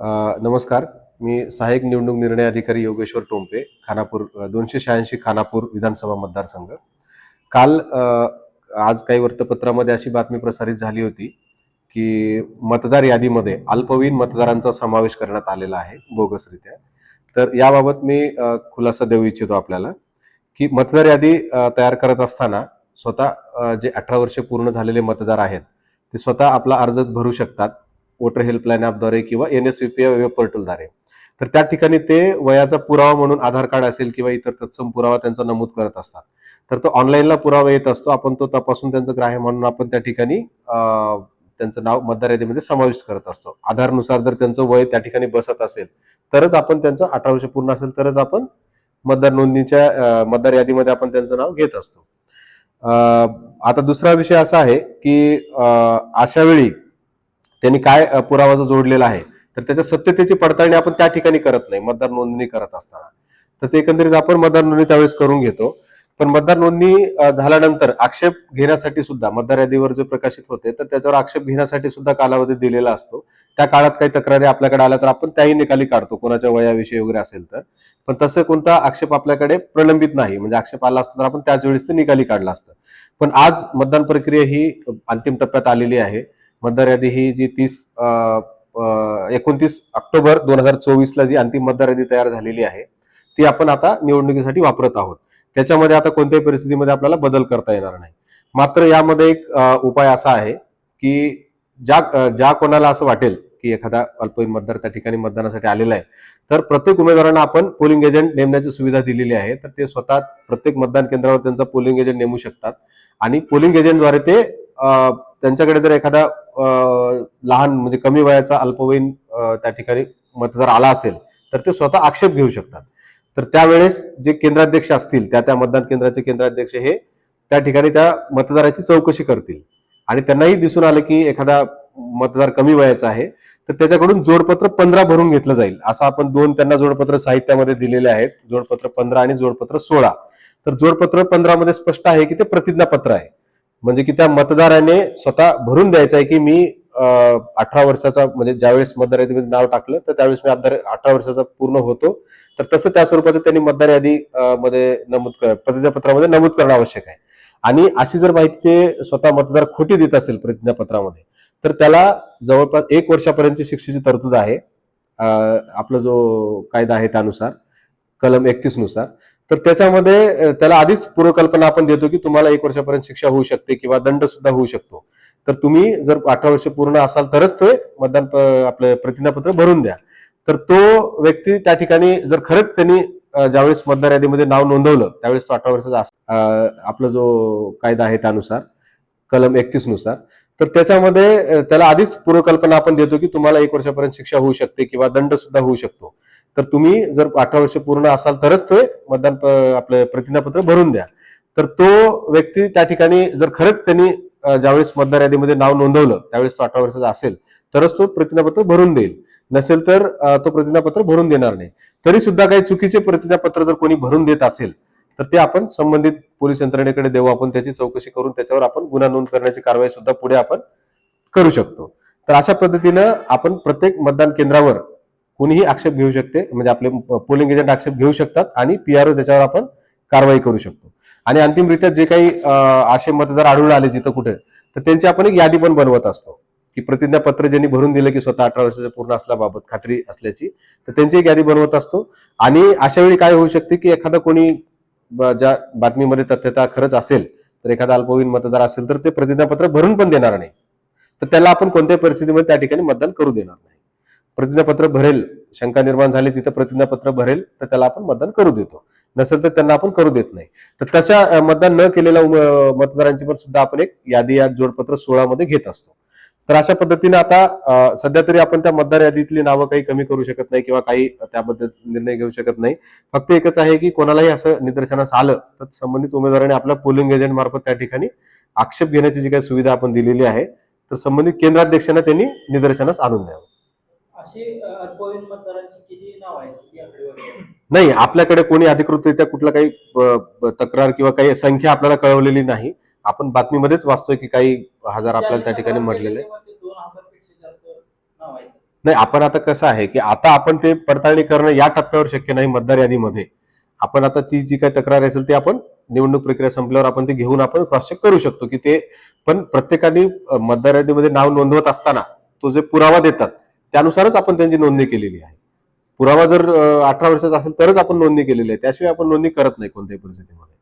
नमस्कार. मी सहाय्यक निवडणूक निर्णय अधिकारी योगेश्वर टोंपे खानापूर दोनशे शहाऐंशी खानापूर विधानसभा मतदारसंघ. काल आज काही वृत्तपत्रामध्ये अशी बातमी प्रसारित झाली होती की मतदार यादीमध्ये अल्पवयीन मतदारांचा समावेश करण्यात आलेला आहे बोगसरित्या. तर याबाबत मी खुलासा देऊ इच्छितो आपल्याला की मतदार यादी तयार करत असताना स्वतः जे अठरा वर्ष पूर्ण झालेले मतदार आहेत ते स्वतः आपला अर्ज भरू शकतात. वोटर हेल्पलाईन ॲपद्वारे किंवा N S V P web पोर्टलद्वारे. तर त्या ठिकाणी ते वयाचा पुरावा म्हणून आधार कार्ड असेल किंवा इतर तत्सम पुरावा त्यांचा नमूद करत असतात. तर तो ऑनलाईनला पुरावा येत असतो. आपण तो तपासून त्यांचं ग्राह्य म्हणून आपण त्या ठिकाणी त्यांचं नाव मतदार यादीमध्ये समाविष्ट करत असतो. आधारनुसार जर त्यांचं वय त्या ठिकाणी बसत असेल तरच आपण त्यांचं अठरा वर्ष पूर्ण असेल तरच आपण मतदार नोंदणीच्या मतदार यादीमध्ये आपण त्यांचं नाव घेत असतो. आता दुसरा विषय असा आहे की अशा वेळी त्यांनी काय पुरावा जोडलेला आहे तर त्याच्या सत्यतेची पडताळणी आपण त्या ठिकाणी करत नाही मतदार नोंदणी करत असताना. तर ते एकंदरीत आपण मतदार नोंदणी त्यावेळेस करून घेतो. पण मतदार नोंदणी झाल्यानंतर आक्षेप घेण्यासाठी सुद्धा मतदार यादीवर जे प्रकाशित होते तर त्याच्यावर आक्षेप घेण्यासाठी सुद्धा कालावधी दिलेला असतो. त्या काळात काही तक्रारी आपल्याकडे आल्या तर आपण त्याही निकाली काढतो कोणाच्या वयाविषयी वगैरे असेल तर. पण तसं कोणता आक्षेप आपल्याकडे प्रलंबित नाही म्हणजे आक्षेप आला असता तर आपण त्याच वेळेस ते निकाली काढला असतं. पण आज मतदान प्रक्रिया ही अंतिम टप्प्यात आलेली आहे. मतदार यादी ही जी तीस एकोणतीस ऑक्टोबर दोन हजार चोवीसला जी अंतिम मतदार यादी तयार झालेली आहे ती आपण आता निवडणुकीसाठी वापरत आहोत. त्याच्यामध्ये आता कोणत्याही परिस्थितीमध्ये आपल्याला बदल करता येणार नाही. मात्र यामध्ये एक उपाय असा आहे की ज्या ज्या कोणाला असं वाटेल की एखादा अल्पवयीन मतदार त्या ठिकाणी मतदानासाठी आलेला आहे तर प्रत्येक उमेदवारांना आपण पोलिंग एजंट नेमण्याची सुविधा दिलेली आहे तर ते स्वतः प्रत्येक मतदान केंद्रावर त्यांचा पोलिंग एजंट नेमू शकतात. आणि पोलिंग एजंटद्वारे ते त्यांच्याकडे जर एखादा लहान म्हणजे कमी वयाचा अल्पवयीन त्या ठिकाणी मतदार आला असेल तर ते स्वतः आक्षेप घेऊ शकतात. तर त्यावेळेस जे केंद्राध्यक्ष असतील त्या त्या मतदान केंद्राचे केंद्राध्यक्ष हे त्या ठिकाणी त्या मतदाराची चौकशी करतील. आणि त्यांनाही दिसून आलं की एखादा मतदार कमी वयाचा आहे तर त्याच्याकडून जोडपत्र पंधरा भरून घेतलं जाईल. असं आपण दोन त्यांना जोडपत्र साहित्यामध्ये दिलेले आहेत जोडपत्र पंधरा आणि जोडपत्र सोळा. तर जोडपत्र पंधरामध्ये स्पष्ट आहे की ते प्रतिज्ञापत्र आहे. म्हणजे की त्या मतदाराने स्वतः भरून द्यायचं आहे की मी अठरा वर्षाचा म्हणजे ज्यावेळेस मतदार यादीमध्ये नाव टाकलं तर त्यावेळेस मी अठरा वर्षाचा पूर्ण होतो. तर तसं त्या स्वरूपाचं त्यांनी मतदार यादी मध्ये नमूद कर- प्रतिज्ञापत्रामध्ये नमूद करणं आवश्यक आहे. आणि अशी जर माहिती ते स्वतः मतदार खोटी देत असेल प्रतिज्ञापत्रामध्ये तर त्याला जवळपास एक वर्षापर्यंतची शिक्षेची तरतूद आहे. आपला जो कायदा आहे त्यानुसार कलम एकतीसनुसार तर त्याच्यामध्ये त्याला आधीच पूर्वकल्पना आपण देतो की तुम्हाला एक वर्षापर्यंत शिक्षा होऊ शकते किंवा दंड सुद्धा होऊ शकतो. तर तुम्ही जर अठरा वर्ष पूर्ण असाल तरच ते मतदान आपलं प्रतिज्ञापत्र भरून द्या. तर तो व्यक्ती त्या ठिकाणी जर खरंच त्यांनी ज्यावेळेस मतदार यादीमध्ये नाव नोंदवलं त्यावेळेस तो अठरा वर्षाचा आपला जो कायदा आहे त्यानुसार कलम एकतीसनुसार तर त्याच्यामध्ये त्याला आधीच पूर्वकल्पना आपण देतो की तुम्हाला एक वर्षापर्यंत शिक्षा होऊ शकते किंवा दंड सुद्धा होऊ शकतो. तर तुम्ही जर अठरा वर्ष पूर्ण असाल तरच ते मतदान प- आपलं प्रतिज्ञापत्र भरून द्या. तर तो व्यक्ती त्या ठिकाणी जर खरंच त्यांनी ज्यावेळेस मतदार यादीमध्ये नाव नोंदवलं त्यावेळेस तो अठरा वर्षाचा असेल तरच तो प्रतिज्ञापत्र भरून देईल. नसेल तर तो प्रतिज्ञापत्र भरून देणार नाही. तरी सुद्धा काही चुकीचे प्रतिज्ञापत्र जर कोणी भरून देत असेल तर ते आपण संबंधित पोलीस यंत्रणेकडे देऊ. आपण त्याची चौकशी करून त्याच्यावर आपण गुन्हा नोंद करण्याची कारवाई सुद्धा पुढे आपण करू शकतो. तर अशा पद्धतीनं आपण प्रत्येक मतदान केंद्रावर कोणीही आक्षेप घेऊ शकते. म्हणजे आपले पोलिंग एजंट आक्षेप घेऊ शकतात आणि पीआरओ त्याच्यावर आपण कारवाई करू शकतो. आणि अंतिमरित्या जे काही असे मतदार आढळून आले जिथं कुठे तर त्यांची आपण एक यादी पण बनवत असतो. की प्रतिज्ञापत्र ज्यांनी भरून दिलं की स्वतः अठरा वर्षाच्या पूर्ण असल्याबाबत खात्री असल्याची तर त्यांची एक यादी बनवत असतो. आणि अशा वेळी काय होऊ शकते की एखादा कोणी ज्या बातमीमध्ये तथ्यता खरंच असेल तर एखादा अल्पवयीन मतदार असेल तर ते प्रतिज्ञापत्र भरून पण देणार नाही. तर त्याला आपण कोणत्याही परिस्थितीमध्ये त्या ठिकाणी मतदान करू देणार नाही. प्रतिज्ञापत्र भरेल शंका निर्माण झाली तिथं प्रतिज्ञापत्र भरेल तर त्याला आपण मतदान करू देतो. नसेल तर त्यांना आपण करू देत नाही. तर तशा मतदान न केलेल्या मतदारांची पण सुद्धा आपण एक यादी या जोडपत्र सोळा मध्ये घेत असतो. तर अशा पद्धतीने आता सध्या तरी आपण त्या मतदार यादीतली नावं काही कमी करू शकत नाही किंवा काही त्याबद्दल निर्णय घेऊ शकत नाही. फक्त एकच आहे की कोणालाही असं निदर्शनास आलं तर संबंधित उमेदवाराने आपल्या पोलिंग एजंट मार्फत त्या ठिकाणी आक्षेप घेण्याची जी काही सुविधा आपण दिलेली आहे तर संबंधित केंद्राध्यक्षांना त्यांनी निदर्शनास आणून द्यावं. अशी अ, अल्पवयीन मतदारांची किती नाव आहेत किती आकडेवारी आहे? नाही आपल्याकडे कोणी अधिकृतरित्या कुठला काही तक्रार किंवा काही संख्या आपल्याला कळवलेली नाही. आपण बातमीमध्येच वाचतोय की काही हजार आपल्याला त्या ठिकाणी म्हटलेले. त्यामध्ये दोन हजारपेक्षा जास्त नाव आहेत. नाही आपण आता कसं आहे की आता आपण ते पडताळणी करणं या टप्प्यावर शक्य नाही मतदार यादीमध्ये. आपण आता ती जी काही तक्रार असेल ती आपण निवडणूक प्रक्रिया संपल्यावर आपण ते घेऊन आपण क्रॉस चेक करू शकतो की ते पण प्रत्येकाने अ, मतदार यादीमध्ये नाव नोंदवत असताना तो जे पुरावा देतात त्यानुसारच आपण त्यांची नोंदणी केलेली आहे. पुरावा जर अठरा वर्षाचा असेल तरच आपण नोंदणी केलेली आहे. त्याशिवाय आपण नोंदणी करत नाही कोणत्याही परिस्थितीमध्ये.